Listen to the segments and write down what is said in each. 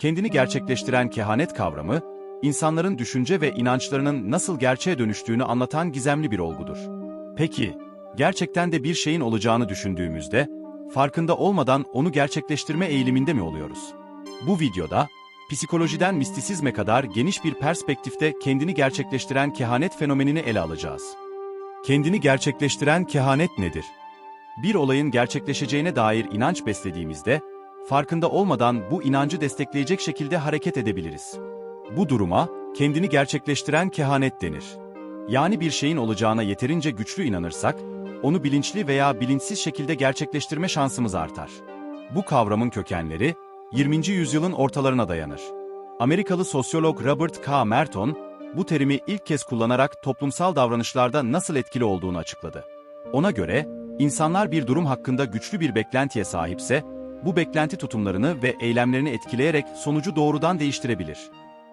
kendini gerçekleştiren kehanet kavramı, insanların düşünce ve inançlarının nasıl gerçeğe dönüştüğünü anlatan gizemli bir olgudur. Peki, gerçekten de bir şeyin olacağını düşündüğümüzde, farkında olmadan onu gerçekleştirme eğiliminde mi oluyoruz? Bu videoda, psikolojiden mistisizme kadar geniş bir perspektifte kendini gerçekleştiren kehanet fenomenini ele alacağız. Kendini gerçekleştiren kehanet nedir? Bir olayın gerçekleşeceğine dair inanç beslediğimizde, farkında olmadan bu inancı destekleyecek şekilde hareket edebiliriz. Bu duruma, kendini gerçekleştiren kehanet denir. Yani bir şeyin olacağına yeterince güçlü inanırsak, onu bilinçli veya bilinçsiz şekilde gerçekleştirme şansımız artar. Bu kavramın kökenleri, 20. yüzyılın ortalarına dayanır. Amerikalı sosyolog Robert K. Merton, bu terimi ilk kez kullanarak toplumsal davranışlarda nasıl etkili olduğunu açıkladı. Ona göre, insanlar bir durum hakkında güçlü bir beklentiye sahipse, bu beklenti tutumlarını ve eylemlerini etkileyerek sonucu doğrudan değiştirebilir.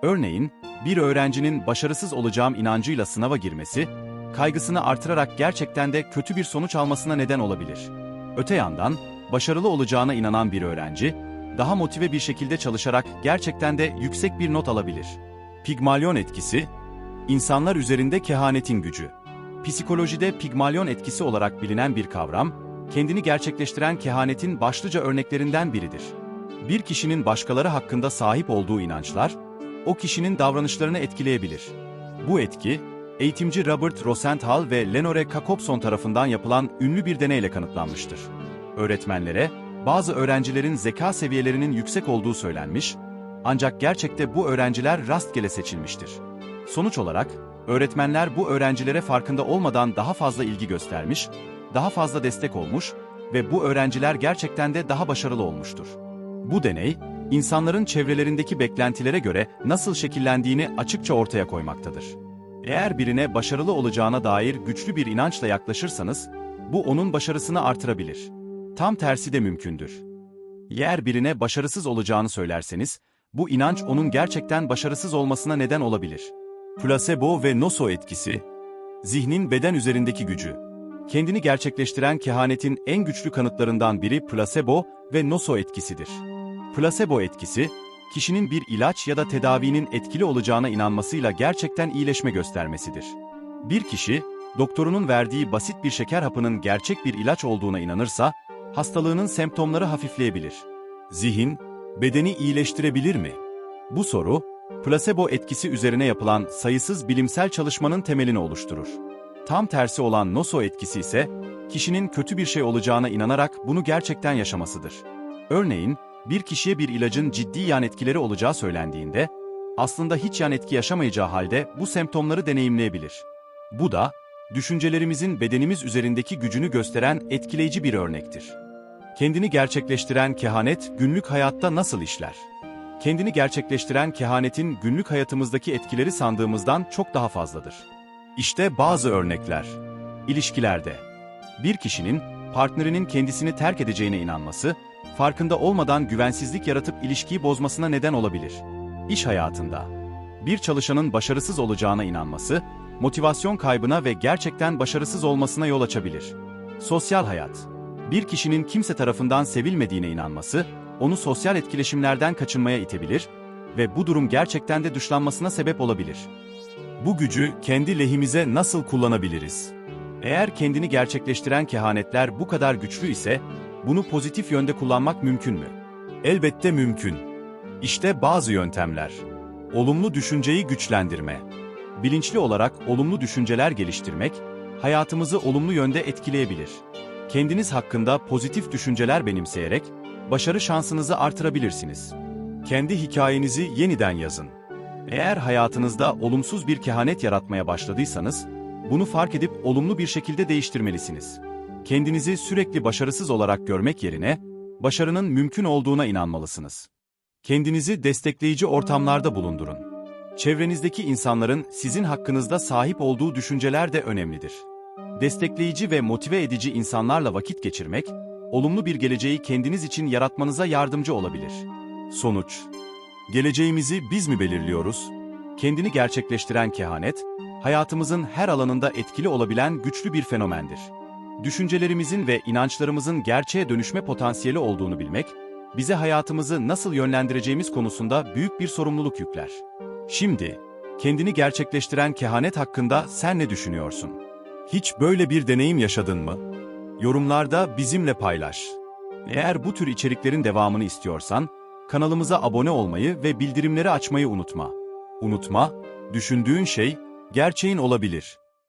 Örneğin, bir öğrencinin başarısız olacağım inancıyla sınava girmesi, kaygısını artırarak gerçekten de kötü bir sonuç almasına neden olabilir. Öte yandan, başarılı olacağına inanan bir öğrenci, daha motive bir şekilde çalışarak gerçekten de yüksek bir not alabilir. Pigmalyon etkisi, insanlar üzerinde kehanetin gücü. Psikolojide pigmalyon etkisi olarak bilinen bir kavram, kendini gerçekleştiren kehanetin başlıca örneklerinden biridir. Bir kişinin başkaları hakkında sahip olduğu inançlar, o kişinin davranışlarını etkileyebilir. Bu etki, eğitimci Robert Rosenthal ve Lenore Jacobson tarafından yapılan ünlü bir deneyle kanıtlanmıştır. Öğretmenlere, bazı öğrencilerin zeka seviyelerinin yüksek olduğu söylenmiş, ancak gerçekte bu öğrenciler rastgele seçilmiştir. Sonuç olarak, öğretmenler bu öğrencilere farkında olmadan daha fazla ilgi göstermiş, daha fazla destek olmuş ve bu öğrenciler gerçekten de daha başarılı olmuştur. Bu deney, insanların çevrelerindeki beklentilere göre nasıl şekillendiğini açıkça ortaya koymaktadır. Eğer birine başarılı olacağına dair güçlü bir inançla yaklaşırsanız, bu onun başarısını artırabilir. Tam tersi de mümkündür. Eğer birine başarısız olacağını söylerseniz, bu inanç onun gerçekten başarısız olmasına neden olabilir. Plasebo ve noso etkisi, zihnin beden üzerindeki gücü. Kendini gerçekleştiren kehanetin en güçlü kanıtlarından biri plasebo ve noso etkisidir. Plasebo etkisi, kişinin bir ilaç ya da tedavinin etkili olacağına inanmasıyla gerçekten iyileşme göstermesidir. Bir kişi, doktorunun verdiği basit bir şeker hapının gerçek bir ilaç olduğuna inanırsa, hastalığının semptomları hafifleyebilir. Zihin, bedeni iyileştirebilir mi? Bu soru, plasebo etkisi üzerine yapılan sayısız bilimsel çalışmanın temelini oluşturur. Tam tersi olan noso etkisi ise, kişinin kötü bir şey olacağına inanarak bunu gerçekten yaşamasıdır. Örneğin, bir kişiye bir ilacın ciddi yan etkileri olacağı söylendiğinde, aslında hiç yan etki yaşamayacağı halde bu semptomları deneyimleyebilir. Bu da, düşüncelerimizin bedenimiz üzerindeki gücünü gösteren etkileyici bir örnektir. Kendini gerçekleştiren kehanet günlük hayatta nasıl işler? Kendini gerçekleştiren kehanetin günlük hayatımızdaki etkileri sandığımızdan çok daha fazladır. İşte bazı örnekler. İlişkilerde. Bir kişinin partnerinin kendisini terk edeceğine inanması, farkında olmadan güvensizlik yaratıp ilişkiyi bozmasına neden olabilir. İş hayatında. Bir çalışanın başarısız olacağına inanması, motivasyon kaybına ve gerçekten başarısız olmasına yol açabilir. Sosyal hayat. Bir kişinin kimse tarafından sevilmediğine inanması, onu sosyal etkileşimlerden kaçınmaya itebilir ve bu durum gerçekten de dışlanmasına sebep olabilir. Bu gücü kendi lehimize nasıl kullanabiliriz? Eğer kendini gerçekleştiren kehanetler bu kadar güçlü ise, bunu pozitif yönde kullanmak mümkün mü? Elbette mümkün. İşte bazı yöntemler. Olumlu düşünceyi güçlendirme. Bilinçli olarak olumlu düşünceler geliştirmek, hayatımızı olumlu yönde etkileyebilir. Kendiniz hakkında pozitif düşünceler benimseyerek, başarı şansınızı artırabilirsiniz. Kendi hikayenizi yeniden yazın. Eğer hayatınızda olumsuz bir kehanet yaratmaya başladıysanız, bunu fark edip olumlu bir şekilde değiştirmelisiniz. Kendinizi sürekli başarısız olarak görmek yerine, başarının mümkün olduğuna inanmalısınız. Kendinizi destekleyici ortamlarda bulundurun. Çevrenizdeki insanların sizin hakkınızda sahip olduğu düşünceler de önemlidir. Destekleyici ve motive edici insanlarla vakit geçirmek, olumlu bir geleceği kendiniz için yaratmanıza yardımcı olabilir. Sonuç Geleceğimizi biz mi belirliyoruz? Kendini gerçekleştiren kehanet, hayatımızın her alanında etkili olabilen güçlü bir fenomendir. Düşüncelerimizin ve inançlarımızın gerçeğe dönüşme potansiyeli olduğunu bilmek, bize hayatımızı nasıl yönlendireceğimiz konusunda büyük bir sorumluluk yükler. Şimdi, kendini gerçekleştiren kehanet hakkında sen ne düşünüyorsun? Hiç böyle bir deneyim yaşadın mı? Yorumlarda bizimle paylaş. Eğer bu tür içeriklerin devamını istiyorsan, kanalımıza abone olmayı ve bildirimleri açmayı unutma. Unutma, düşündüğün şey gerçeğin olabilir.